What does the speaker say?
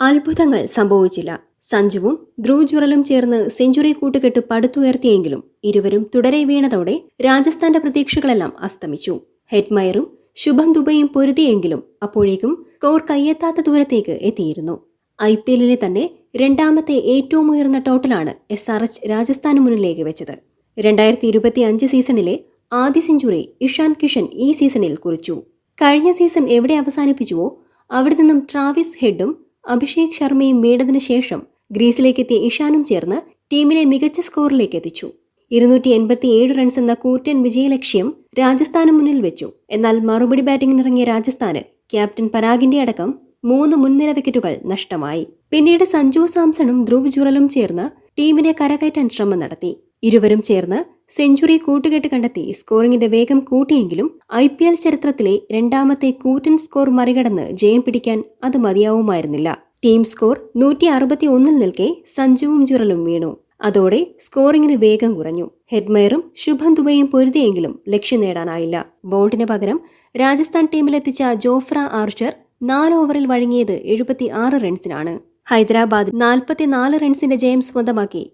അത്ഭുതങ്ങൾ സംഭവിച്ചില്ല. സഞ്ജുവും ധ്രുവ് ജുറലും ചേർന്ന് സെഞ്ചുറി കൂട്ടുകെട്ട് പടുത്തുയർത്തിയെങ്കിലും ഇരുവരും തുടരെ വീണതോടെ രാജസ്ഥാന്റെ പ്രതീക്ഷകളെല്ലാം അസ്തമിച്ചു. ഹെഡ്മയറും ശുഭം ദുബൈയും പൊരുതിയെങ്കിലും അപ്പോഴേക്കും കോർ കയ്യെത്താത്ത ദൂരത്തേക്ക് എത്തിയിരുന്നു. ഐ പി എല്ലിലെ തന്നെ രണ്ടാമത്തെ ഏറ്റവും ഉയർന്ന ടോട്ടലാണ് എസ് ആർ എച്ച് രാജസ്ഥാന് മുന്നിലേക്ക് വെച്ചത്. രണ്ടായിരത്തി ഇരുപത്തി അഞ്ച് സീസണിലെ ആദ്യ സെഞ്ചുറി ഇഷാൻ കിഷൻ ഈ സീസണിൽ കുറിച്ചു. കഴിഞ്ഞ സീസൺ എവിടെ അവസാനിപ്പിച്ചുവോ അവിടെ നിന്നും ട്രാവിസ് ഹെഡും അഭിഷേക് ശർമ്മയും വീണതിനു ശേഷം ഗ്രീസിലേക്കെത്തിയ ഇഷാനും ചേർന്ന് ടീമിനെ മികച്ച സ്കോറിലേക്ക് എത്തിച്ചു. ഇരുന്നൂറ്റി എൺപത്തി ഏഴ് റൺസ് എന്ന കൂറ്റൻ വിജയലക്ഷ്യം രാജസ്ഥാന് മുന്നിൽ വെച്ചു. എന്നാൽ മറുപടി ബാറ്റിംഗിനിറങ്ങിയ രാജസ്ഥാന് ക്യാപ്റ്റൻ പരാഗിന്റെ അടക്കം മൂന്ന് മുൻനിര വിക്കറ്റുകൾ നഷ്ടമായി. പിന്നീട് സഞ്ജു സാംസണും ധ്രുവ് ജുറലും ചേർന്ന് ടീമിനെ കരകയറ്റാൻ ശ്രമം നടത്തി. ഇരുവരും ചേർന്ന് സെഞ്ചുറി കൂട്ടുകെട്ട് കണ്ടെത്തി സ്കോറിംഗിന്റെ വേഗം കൂട്ടിയെങ്കിലും ഐ പി എൽ ചരിത്രത്തിലെ രണ്ടാമത്തെ കൂറ്റൻ സ്കോർ മറികടന്ന് ജയം പിടിക്കാൻ അത് മതിയാവുമായിരുന്നില്ല. ടീം സ്കോർ നൂറ്റി അറുപത്തി ഒന്നിൽ നിൽക്കെ സഞ്ജുവും ജുറലും വീണു. അതോടെ സ്കോറിംഗിന് വേഗം കുറഞ്ഞു. ഹെഡ്മയറും ശുഭം ദുബൈയും പൊരുതിയെങ്കിലും ലക്ഷ്യം നേടാനായില്ല. ബോൾട്ടിന് പകരം രാജസ്ഥാൻ ടീമിലെത്തിച്ച ജോഫ്ര ആർച്ചർ നാല് ഓവറിൽ വഴങ്ങിയത് എഴുപത്തി ആറ് റൺസിനാണ്. ഹൈദരാബാദ് നാൽപ്പത്തിനാല് റൺസിന്റെ ജയം സ്വന്തമാക്കി.